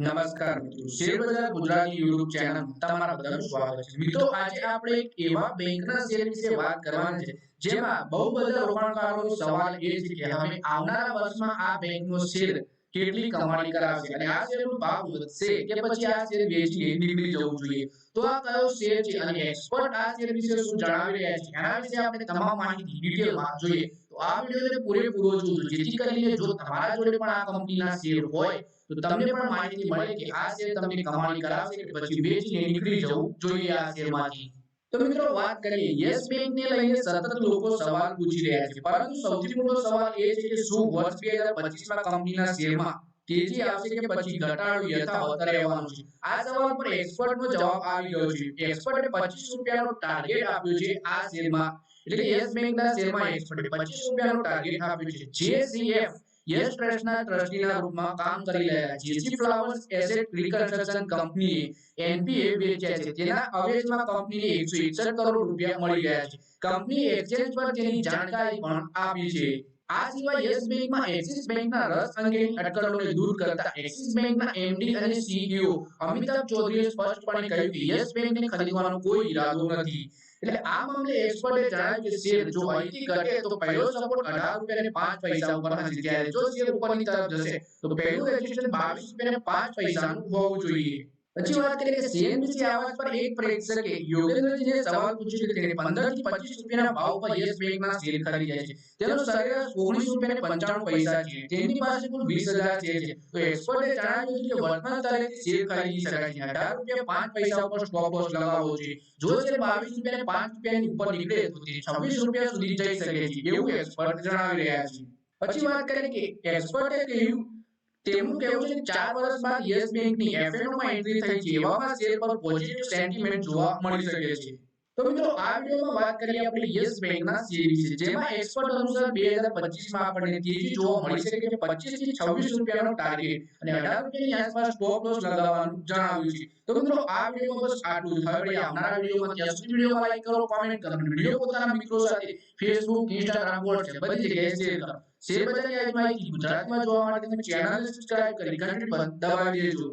નમસ્કાર મિત્રો. શેરબજાર ગુજરાતી YouTube ચેનલ તમારા બધાનું સ્વાગત છે. મિત્રો, આજે આપણે એક એવા બેંકના શેર વિશે વાત કરવાની છે, જેમાં બહુ બધા રોકાણકારોનો સવાલ એ છે કે હવે આવનારા વર્ષમાં આ બેંકનો શેર કેટલી કમાણી કરાવશે અને આ શેરનો ભાવ વધશે કે પછી આ શેર વેચીને નીકળી જવું જોઈએ? તો આ કયો શેર છે અને એક્સપર્ટ આ શેર વિશે શું જણાવી રહ્યા છે? એના વિશે આપણે તમામ માહિતી ડિટેલમાં જોઈએ. આ વિડિયોને પૂરેપૂરો જોજો. જેથી કરીને જો તમારા જોડે પણ આ કંપનીના શેર હોય, તો તમને પણ માહિતી મળે કે આ શેર તમને કમાણી કરાવશે કે પછી વેચીને નીકળી જવું જોઈએ આ શેરમાંથી તો મિત્રો વાત કરીએ, યસ બેંક ને લઈને સતત લોકો સવાલ પૂછી રહ્યા છે. પરંતુ સૌથી મોટો સવાલ એ છે કે શું વર્ષ 2025 માં કંપનીના શેરમાં તેજી આવશે કે પછી ઘટાડો યથાવત રહેવાનું છે. આ સવાલ પર એક્સપર્ટનો જવાબ આવી ગયો છે. એક્સપર્ટે 25 રૂપિયાનો ટાર્ગેટ આપ્યો છે આ શેરમાં. એટલે યસ બેંકના શેરમાં એક્સપર્ટે 25 રૂપિયાનો ટાર્ગેટ આપ્યો છે. જેસીએફ યસ ટ્રસ્ટના ટ્રસ્ટીના રૂપમાં કામ કરી રહ્યા જેસી ફ્લાવર્સ એસેટ રિકન્સ્ટ્રક્શન કંપનીએ એનપીએ વેચ્યા છે. તેના અવેજમાં કંપનીને 161 કરોડ રૂપિયા મળી ગયા છે. કંપની એક્સચેન્જ પર તેની જાણકારી પણ આપી છે. આ સિવાય યસ બેંકમાં એક્સિસ બેંકના રસ અંગેની અટકળોને દૂર કરતા એક્સિસ બેંકના એમડી અને સીઈઓ અમિતાભ ચૌધરીએ સ્પષ્ટપણે કહ્યું કે યસ બેંકને ખરીદવાનો કોઈ ઈરાદો નથી. એટલે આ મામલે એક્સપર્ટે જણાવ્યું કે શેર જો અહીંથી ઘટે તો પહેલો સપોર્ટ 18 રૂપિયા અને પાંચ પૈસા ઉપર હશે. જ્યારે જો શેર ઉપરની તરફ જશે, તો પહેલું રેઝિસ્ટન્સ 22 રૂપિયા અને પાંચ પૈસાનું હોવું જોઈએ. પછી વાત કરીએ કે સીએનબીસી આવાજ પર એક પ્રેક્ષકે યોગેન્દ્રજીને સવાલ પૂછ્યો કે તેને 15 થી 25 રૂપિયાના ભાવ પર યસ બેંકના શેર ખરીદ્યા છે તેનો સરેરાશ 19 રૂપિયા અને 95 પૈસા છે તેની પાસે કુલ 20000 શેર છે તો એક્સપર્ટે જણાવ્યું કે વર્તમાન સ્તરેથી શેર ખરીદી શકાય છે 18 રૂપિયા 5 પૈસા ઉપર સ્ટોપ લોસ લગાવવો છે જો શેર 22 રૂપિયા અને 5 રૂપિયાની ઉપર નીકળે તો તે 26 રૂપિયા સુધી જઈ શકે છે એવું એક્સપર્ટ જણાવી રહ્યા છે પછી વાત કરીએ કે એક્સપર્ટે કહ્યું તેમનું કહેવું છે કે ચાર વર્ષ બાદ યસ બેંકની એફએનઓ એન્ટ્રી થઈ છે. એવામાં શેર પર પોઝિટિવ સેન્ટિમેન્ટ જોવા મળી શકે છે. તો મિત્રો, આ વિડિયોમાં વાત કરીએ આપણે યસ બેંકના શેર વિશે. જેમાં એક્સપર્ટ અનુસાર 2025 માં આપણને તેજી જોવા મળી શકે છે 25 થી 26 રૂપિયાનો ટાર્ગેટ અને 18 રૂપિયાની આસપાસ સ્ટોપ લોસ લગાવવાનું જણાવ્યું છે. તો મિત્રો, આ વિડિયોમાં બસ આટલું જ. હવે આવનારા વિડિયોમાં ત્યાં સુધી વિડિયોમાં લાઈક કરો કોમેન્ટ કરો વિડિયો પોતાના મિત્રો સાથે ફેસબુક ઇન્સ્ટાગ્રામ વોટ્સએપ બધી જગ્યાએ શેર કરો. શેર બજારની આવી ગુજરાતમાં જોવા માટે તમે ચેનલને સબસ્ક્રાઇબ કરી ઘંટડી દબાવી દેજો.